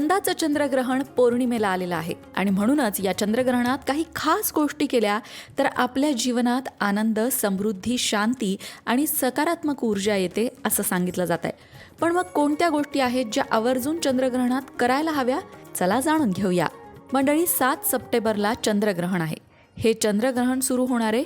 यंदाचं चंद्रग्रहण पौर्णिमेला आलेलं आहे. आणि म्हणूनच या चंद्रग्रहणात काही खास गोष्टी केल्या तर आपल्या जीवनात आनंद समृद्धी शांती आणि सकारात्मक ऊर्जा येते असं सांगितलं जात आहे. पण मग कोणत्या गोष्टी आहेत ज्या आवर्जून चंद्रग्रहणात करायला हव्या? चला जाणून घेऊया. मंडळी सात सप्टेंबरला चंद्रग्रहण आहे. हे चंद्रग्रहण सुरू होणारे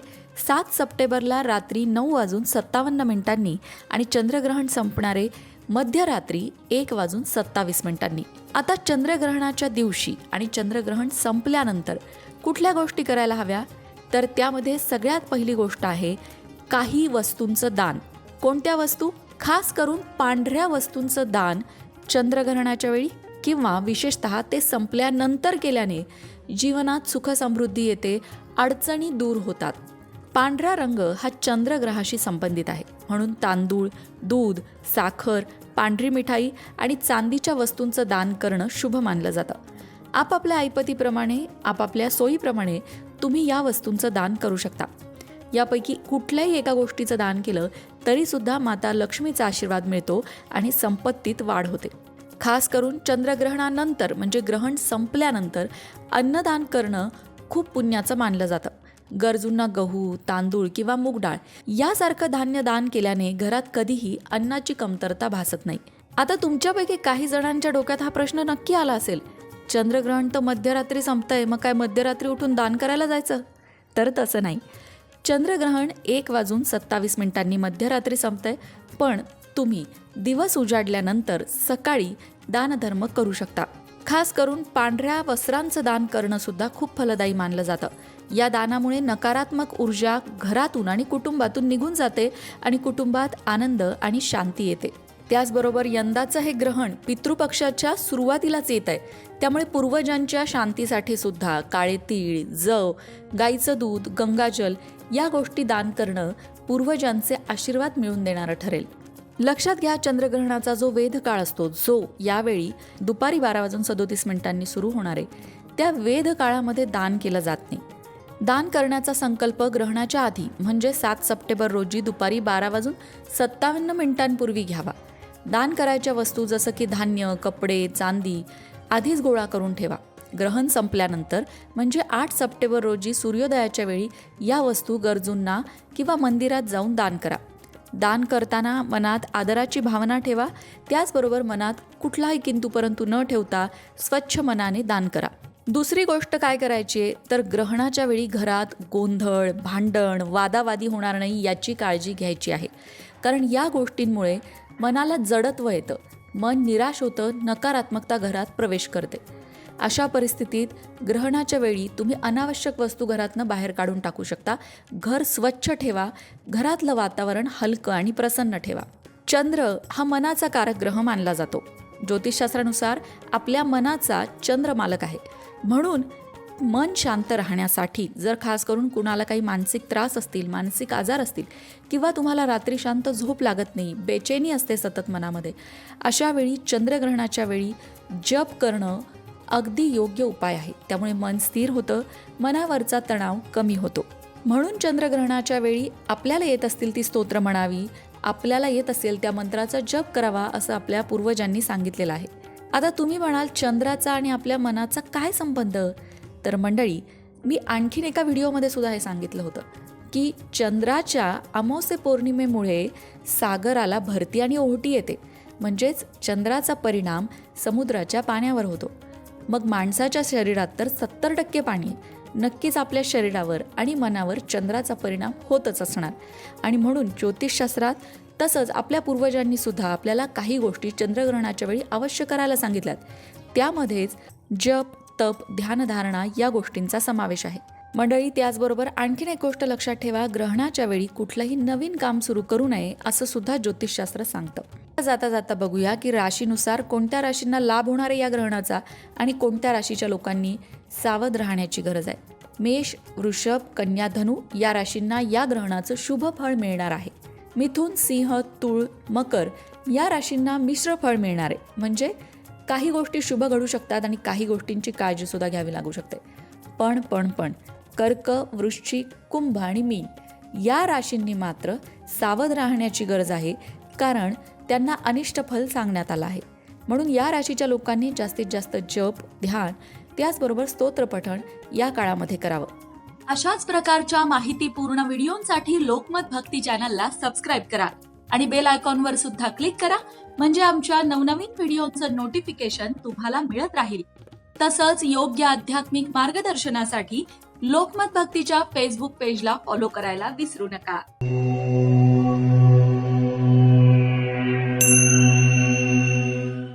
सात सप्टेंबरला रात्री नऊ वाजून सत्तावन्न मिनिटांनी आणि चंद्रग्रहण संपणारे मध्यरात्री एक वाजून सत्तावीस मिनिटांनी. आता चंद्रग्रहणाच्या दिवशी आणि चंद्रग्रहण संपल्यानंतर कुठल्या गोष्टी करायला हव्या? तर त्यामध्ये सगळ्यात पहिली गोष्ट आहे काही वस्तूंचं दान. कोणत्या वस्तू? खास करून पांढऱ्या वस्तूंचं दान चंद्रग्रहणाच्या वेळी किंवा विशेषतः ते संपल्यानंतर केल्याने जीवनात सुख समृद्धी येते अडचणी दूर होतात. पांढरा रंग हा चंद्रग्रहाशी संबंधित आहे. म्हणून तांदूळ दूध साखर पांढरी मिठाई आणि चांदीच्या वस्तूंचं दान करणं शुभ मानलं जातं. आपापल्या ऐपतीप्रमाणे आपापल्या सोयीप्रमाणे तुम्ही या वस्तूंचं दान करू शकता. यापैकी कुठल्याही एका गोष्टीचं दान केलं तरीसुद्धा माता लक्ष्मीचा आशीर्वाद मिळतो आणि संपत्तीत वाढ होते. खास करून चंद्रग्रहणानंतर म्हणजे ग्रहण संपल्यानंतर अन्नदान करणं खूप पुण्याचं मानलं जातं. गरजूंना गहू तांदूळ किंवा मूग डाळ यासारखं धान्य दान केल्याने घरात कधीही अन्नाची कमतरता भासत नाही. आता तुमच्यापैकी काही जणांच्या डोक्यात हा प्रश्न नक्की आला असेल. चंद्रग्रहण तर मध्यरात्री संपतंय मग काय मध्यरात्री उठून दान करायला जायचं? तर तसं नाही. चंद्रग्रहण एक वाजून सत्तावीस मिनिटांनी मध्यरात्री संपतंय पण तुम्ही दिवस उजाडल्यानंतर सकाळी दानधर्म करू शकता. खास करून पांढऱ्या वस्त्रांचं दान करणं सुद्धा खूप फलदायी मानलं जातं. या दानामुळे नकारात्मक ऊर्जा घरातून आणि कुटुंबातून निघून जाते आणि कुटुंबात आनंद आणि शांती येते. त्याचबरोबर यंदाचं हे ग्रहण पितृपक्षाच्या सुरुवातीलाच येत आहे. त्यामुळे पूर्वजांच्या शांतीसाठी सुद्धा काळे तीळ जव गाईचं दूध गंगाजल या गोष्टी दान करणं पूर्वजांचे आशीर्वाद मिळवून देणारं ठरेल. लक्षात घ्या चंद्रग्रहणाचा जो वेध काळ असतो जो यावेळी दुपारी बारा वाजून सदोतीस मिनिटांनी सुरू होणार आहे त्या वेध काळामध्ये दान केलं जात नाही. दान करण्याचा संकल्प ग्रहणाच्या आधी म्हणजे सात सप्टेंबर रोजी दुपारी बारा वाजून सत्तावन्न मिनिटांपूर्वी घ्यावा. दान करायच्या वस्तू जसं की धान्य कपडे चांदी आधीच गोळा करून ठेवा. ग्रहण संपल्यानंतर म्हणजे आठ सप्टेंबर रोजी सूर्योदयाच्या वेळी या वस्तू गरजूंना किंवा मंदिरात जाऊन दान करा. दान करताना मनात आदराची भावना ठेवा. त्याचबरोबर मनात कुठलाही किंतू परंतु न ठेवता स्वच्छ मनाने दान करा. दुसरी गोष्ट काय करायची आहे? तर ग्रहणाच्या वेळी घरात गोंधळ भांडण वादावादी होणार नाही याची काळजी घ्यायची आहे. कारण या गोष्टींमुळे मनाला जडत्व येतं. मन निराश होतं नकारात्मकता घरात प्रवेश करते. अशा परिस्थितीत ग्रहणाच्या वेळी तुम्ही अनावश्यक वस्तू घरातनं बाहेर काढून टाकू शकता. घर स्वच्छ ठेवा घरातलं वातावरण हलकं आणि प्रसन्न ठेवा. चंद्र हा मनाचा कारक ग्रह मानला जातो. ज्योतिषशास्त्रानुसार आपल्या मनाचा चंद्र मालक आहे. म्हणून मन शांत राहण्यासाठी जर खास करून कुणाला काही मानसिक त्रास असतील मानसिक आजार असतील किंवा तुम्हाला रात्री शांत झोप लागत नाही बेचैनी असते सतत मनामध्ये अशा वेळी चंद्रग्रहणाच्या वेळी जप करणं अगदी योग्य उपाय आहे त्यामुळे मन स्थिर होतं मनावरचा तणाव कमी होतो. म्हणून चंद्रग्रहणाच्या वेळी आपल्याला येत असतील ती स्तोत्र म्हणावी आपल्याला येत असेल त्या मंत्राचा जप करावा असं आपल्या पूर्वजांनी सांगितलेलं आहे. आता तुम्ही म्हणाल चंद्राचा आणि आपल्या मनाचा काय संबंध? तर मंडळी मी आणखीन एका व्हिडिओमध्ये सुद्धा हे सांगितलं होतं की चंद्राच्या अमावस्ये पौर्णिमेमुळे सागराला भरती आणि ओहोटी येते. म्हणजेच चंद्राचा परिणाम समुद्राच्या पाण्यावर होतो. मग माणसाच्या शरीरात तर सत्तर टक्के पाणी नक्कीच आपल्या शरीरावर आणि मनावर चंद्राचा परिणाम होतच असणार. आणि म्हणून ज्योतिषशास्त्रात तसंच आपल्या पूर्वजांनी सुद्धा आपल्याला काही गोष्टी चंद्रग्रहणाच्या वेळी अवश्य करायला सांगितल्यात. त्यामध्येच जप तप ध्यानधारणा या गोष्टींचा समावेश आहे. मंडळी त्याचबरोबर आणखीन एक गोष्ट लक्षात ठेवा ग्रहणाच्या वेळी कुठलंही नवीन काम सुरू करू नये असं सुद्धा ज्योतिषशास्त्र सांगतं. जाता जाता बघूया की राशीनुसार कोणत्या राशींना लाभ होणार आहे या ग्रहणाचा आणि कोणत्या राशीच्या लोकांनी सावध राहण्याची गरज आहे. मेष वृषभ कन्या धनु या राशींना या ग्रहणाचं शुभ फळ मिळणार आहे. मिथुन सिंह तुळ मकर या राशींना मिश्र फळ मिळणार आहे. म्हणजे काही गोष्टी शुभ घडू शकतात आणि काही गोष्टींची काळजी सुद्धा घ्यावी लागू शकते. पण पण पण कर्क वृश्चिक कुंभ आणि मीन या राशींनी मात्र सावध राहण्याची गरज आहे. कारण त्यांना अनिष्ट फल सांगण्यात आलं आहे. म्हणून या राशीच्या लोकांनी जास्तीत जास्त जप ध्यान त्याचबरोबर स्तोत्रपठण या काळामध्ये करावं. अशाच प्रकारच्या माहितीपूर्ण व्हिडिओंसाठी लोकमत भक्ती चॅनलला सबस्क्राईब करा आणि बेल आयकॉनवर सुद्धा क्लिक करा म्हणजे आमच्या नवनवीन व्हिडिओचं नोटिफिकेशन तुम्हाला मिळत राहील. तसंच योग्य आध्यात्मिक मार्गदर्शनासाठी लोकमत भक्तीच्या फेसबुक पेजला फॉलो करायला विसरू नका.